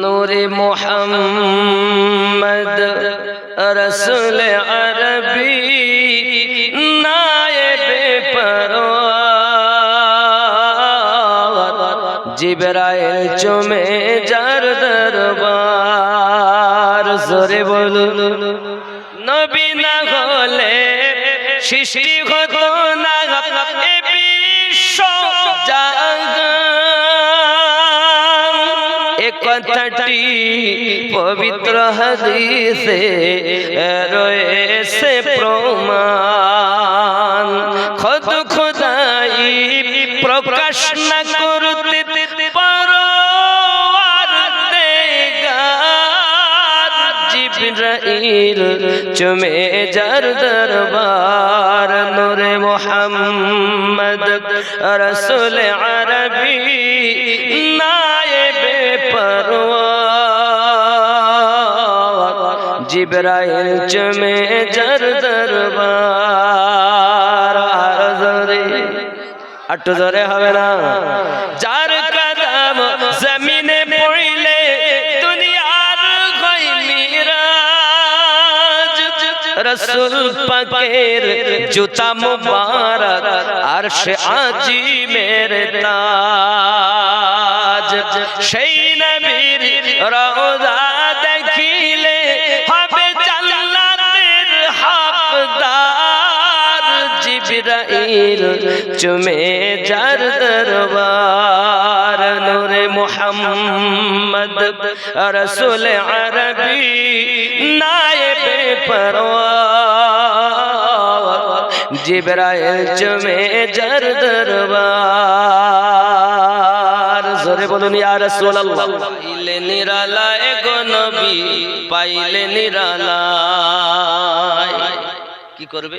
নূরে মোহাম্মদ রসুল আরবি নায়েবে জিবরাইল চুমে কথাটি পবিত্র হাদিসে রয়েছে প্রমাণ। খোদ খোদাই প্রকাশ না করতে পারো জিব্রাইল চুমে যার দরবার, নূরে মোহাম্মদ রসুল আরবি নায়েবে চুমে যার দরবার আর জোরে একটু জোরে হবে না যার কদম জমিনে পড়িলে দুনিয়ার হয় মিরাজ রসুল পাকের জুতা মুবারক আর সে আজি মেরে তাজ সেই নবীর রওজা দেখিলে হবে জান্নাতের হকদার। জিবরাইল চুমে যার দরবার, নূরে মোহাম্মদ রসুল আরবি নায়েবে পরওয়ার জিবরাইল চুমে যার দরবার জোরে বলুন ইয়া রাসূলুল্লাহ। পাইলে নিরালায় গো নবী পাইলে নিরালায়। কি করবে?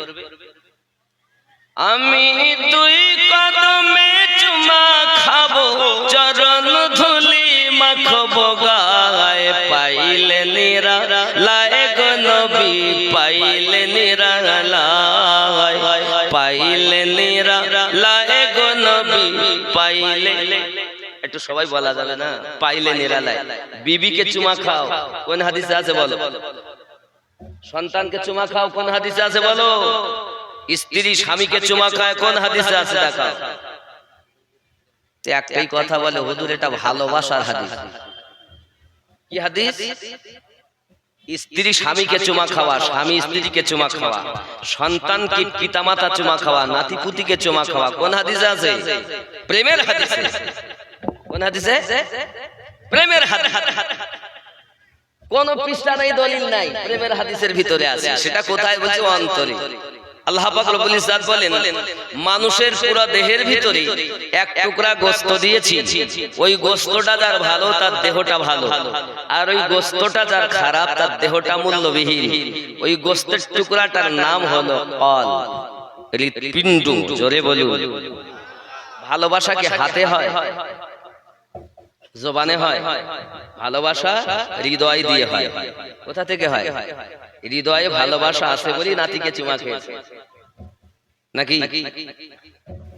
আমি তুই কদমে চুমা খাব চরণ ধুলি মাখবো গায়। পাইলে নিরা লায় গো নবী পাইলে নিরা লায় পাইলে নিরা লায় গো নবী পাইলে সবাই বলা যাবে না পাইলে নিরালায়। বিবিকে চুমা খাও কোন হাদিসে আছে বলো? সন্তানকে চুমা খাও কোন হাদিসে আছে বলো? স্ত্রী স্বামীকে চুমা খায় কোন হাদিসে আছে দেখাও। একটাই কথা বলে হুজুর এটা ভালোবাসার হাদিস। কি হাদিস? স্ত্রী স্বামীকে চুমা খাওয়া স্বামী স্ত্রীকে চুমা খাওয়া। সন্তানকে পিতামাতা চুমা খাওয়া নাতি পুতিকে চুমা খাওয়া কোন হাদিসে আছে? প্রেমের হাদিসে। প্রেমের কোন পৃষ্ঠা নাই, দলিল নাই, প্রেমের হাদিসের ভিতরে আছে। সেটা কোথায় বলছে? অন্তরে। আল্লাহ পাক রব্বুল ইজ্জাত বলেন, মানুষের পুরো দেহের ভিতরে এক টুকরা গোস্ত দিয়েছি। ওই গোস্তটা যার ভালো, তার দেহটা ভালো। আর ওই গোস্তটা যার খারাপ, তার দেহটা মূল্যবিহীন। ওই গোস্তের টুকরাটার নাম হলো কল হৃৎপিণ্ড জোরে বলুন। ভালোবাসা কি হাতে হয়? জবানে হয় ভালোবাসা হৃদয় দিয়ে হয়। কোথা থেকে হয়? হৃদয়ে ভালোবাসা আছে বলি নাতিকে চুমা খেয়েছে। নাকি?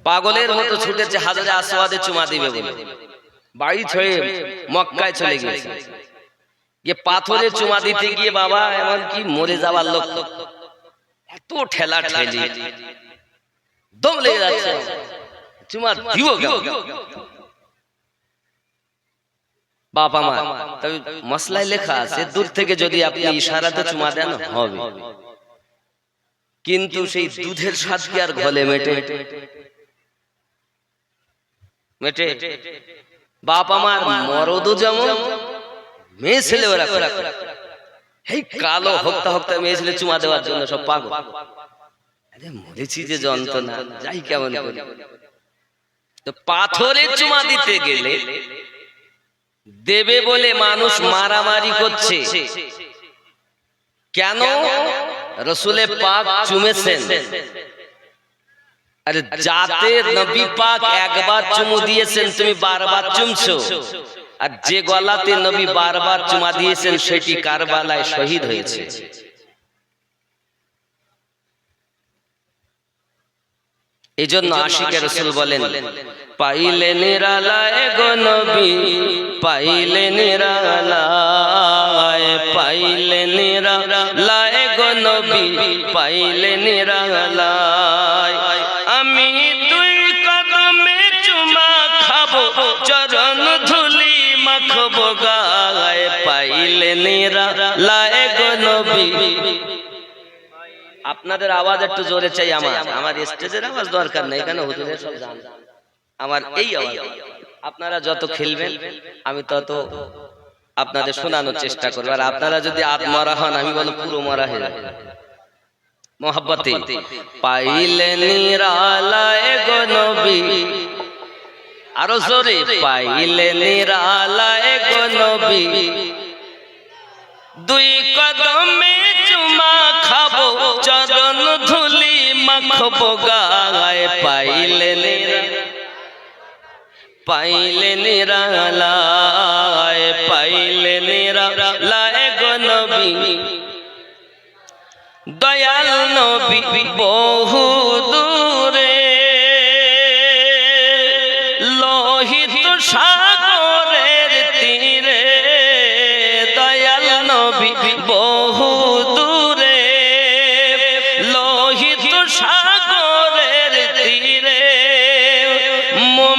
পাগলের মতো ছুটেছে হাজারে আসওয়াদে চুমা দিবে বলে। বাড়ি ছয়ে মক্কায় চলে গেছে গিয়ে পাথরে চুমা দিতে গিয়ে বাবা এমন কি মরে যাওয়ার লোক। এত ঠেলা ঠেলি দম লেগে যাচ্ছে। চুমা দিব বাবা মা তবে মশলায় লেখা আছে দূর থেকে যদি আপনি ইশারাতে চুমা দেন হবে। কিন্তু সেই দুধের স্বাদ কি আর ঘলে মেটে? মেটে? বাপ আমার মরদও যেমন মেয়ে ছেলে ওরা করে। এই কালো হক্তা হক্তা মেয়ে ছেলে চুমা দেওয়ার জন্য সব পাগল। আরে মরেছি যে যন্ত্রণা যাই কেমন করে। তো পাথরে চুমা দিতে গেলে দেবে বলে মানুষ মারামারি করছে। কেন? রসুলে পাক চুমেছেন। আরে যাতে নবী পাক একবার চুমু দিয়েছেন, তুমি বারবার চুমছো। আর যে গলাতে নবী বারবার চুমা দিয়েছেন, সেটি কারবালায় শহীদ হয়েছে। এই জন্য আশিকে রসুল বলেন পাইলে নিরালায় গো নবী পাইলে নিরালায় পাইলে নিরালায় গো নবী পাইলে নিরালায় আমি দুই কদমে চুমা খাব চরণ ধুলি মাখবো গায় পাইলে নিরালায় গো নবী আপনাদের আওয়াজ একটু জোরে চাই আমার। আমার স্টেজের আওয়াজ দরকার নেই, এখানে হুজুরের সব জান। আমার এই আওয়াজ। আপনারা যত খেলবেন, আমি তত আপনাদের শোনানোর চেষ্টা করব। আর আপনারা যদি আত্মরা হন, আমি বলো পুরো মরা হয়ে যাবে। মোহাব্বতে, পাইলে নিরালায় গো নবী। আরও জোরে, পাইলে নিরালায় গো নবী। দুই কদমে মাখবো গায় পাইলে নিরা পাইলে নিরালায় পাইলে নিরালায় গো নবী দয়াল নবী বহু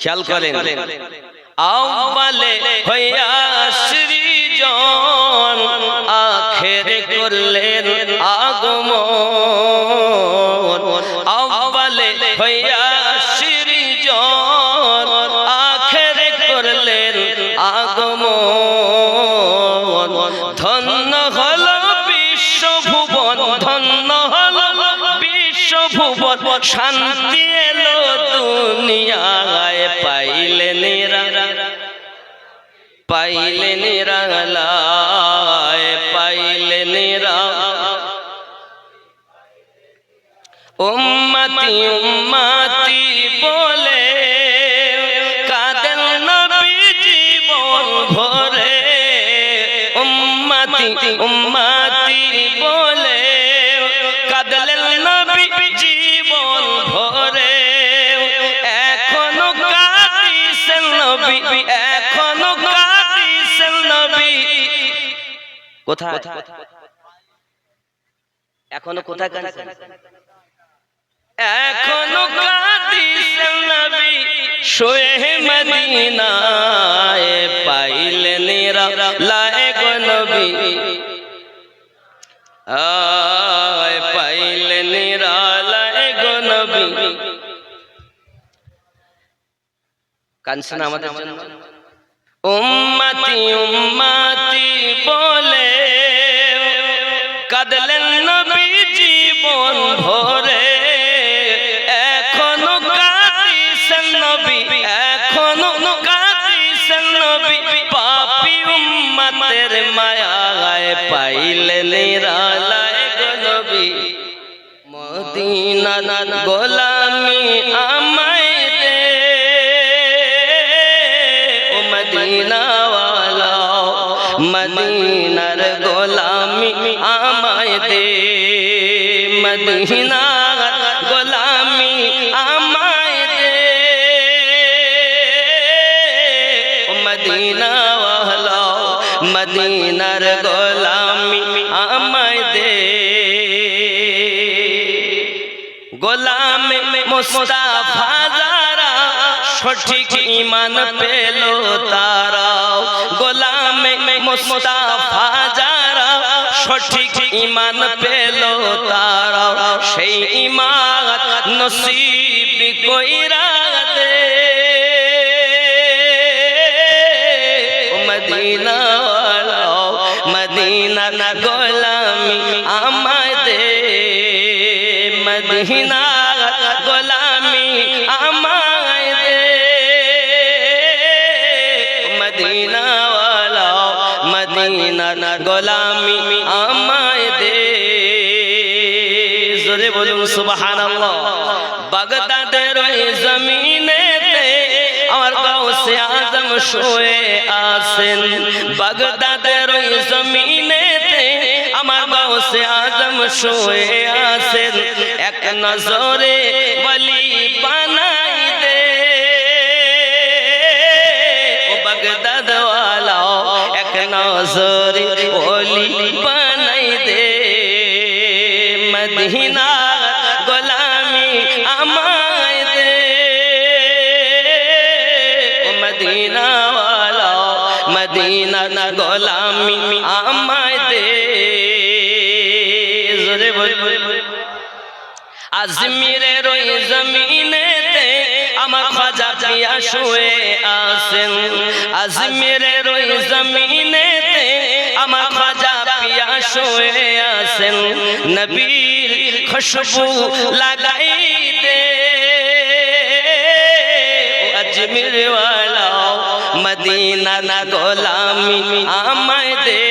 খেয়াল করেন। আওয়ালে হইয়া সৃজন আখেরে করলেন আগমন। আওয়ালে হইয়া সৃজন আখেরে করলেন আগমন। ধন্য হল বিশ্বভুবন, ধন্য হল বিশ্বভুবন, শান্তি পাইলে নিরা, পাইলে নিরালায়, পাইলে নিরা। উম্মতি উম্মতি বলে কাদেন নবী জীবন ভরে? উম্মতি উম্মতি বলে কোথায়? এখনও কোথায় কাঁদছেন এখনও কাঁদিছেন নবী শোয়ে মদিনায় পাইলে নিরা লায়ে গো নবী। আয় পাইলে নিরা লায়ে গো নবী কানছেন আমাদের জন্য? উম্মতি উম্মতি বলে, কাদলেন নবী জীবন ভরে। এখনও কাঁদিছেন নবী, এখনও কাঁদিছেন নবী। পাপি উম্মতের মায়ায় পাইলে নিরালায় গো নবী। মদিনা গোলামি মদিনার গোলামি আমায় দে। মদিনার গোলামি আমায় দে। মদিনাওয়ালা, মদিনার গোলামি আমায় দে। গোলাম মুস্তাফা যারা সঠিক ইমান পেল তারা। মুস্তাফা যারা সঠিক ইমান পেল তারা। সেই ইমান মদিনা না গোলামি আমায় দে। মদিনা মদিনার গোলামি আমায় দে। জোরে বলুন, সুবহানাল্লাহ। বাগদাদের ওই জমিনেতে আমার গাউসে আজম শুয়ে আছেন। বাগদাদের ওই আমার আজম এক নজরে বলি নজরে বলি বানাই দে। মদিনা গোলামি আমায় দে। মদিনা ওয়ালা মদিনা না গোলামি আমায় দে। জোরে বল আজমিরের ওই জমিনেতে আমার খাজা পিয়া শুয়ে আসেন আজমিরের ওই জমিনেতে আমার খাজা পিয়া শুয়ে আসেন নবীর খুশবু লাগাই দে। আজমির ওয়ালা মদিনা না গোলামি আমায় দে।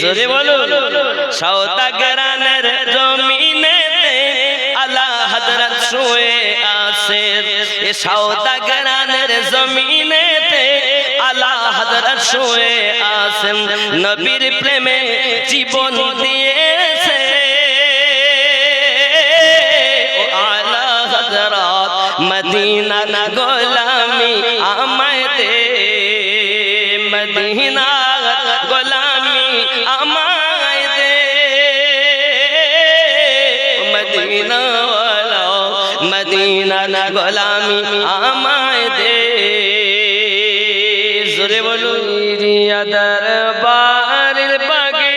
জোরে বলো সৌদাগরানের এ সৌদাগরানের জমিনেতে আল্লাহ হযরত শুয়ে আছেন। নবীর প্রেমে জীবন দিয়েছে। ও আলা হযরত মদিনা গোলামি আমায় দে। মদিনা মদিনা না গোলামি আমায় দে। জোরে বলু রিয়া দরবারের বাগে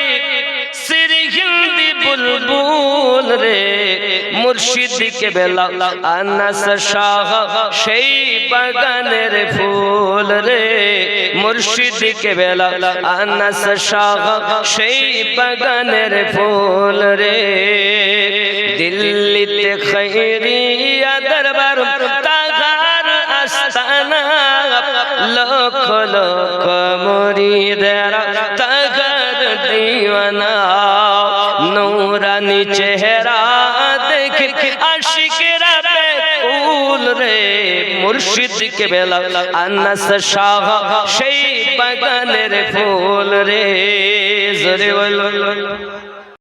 শ্রী হিন্দি বুলবুল রে। মুর্শিদ কে বেলা আনাস শাহ, সেই বাগানের ফুল রে। মুর্শিদ কে বেলা আনাস শাহ, সেই বাগানের ফুল রে। দিল্লিতে খৈরিয়া দরবার, তাগার আস্তানা, লক্ষ লক্ষ মুর্শিদ বেলা আনাস শাহ সেই বাগানের ফুল রে জোরে বলো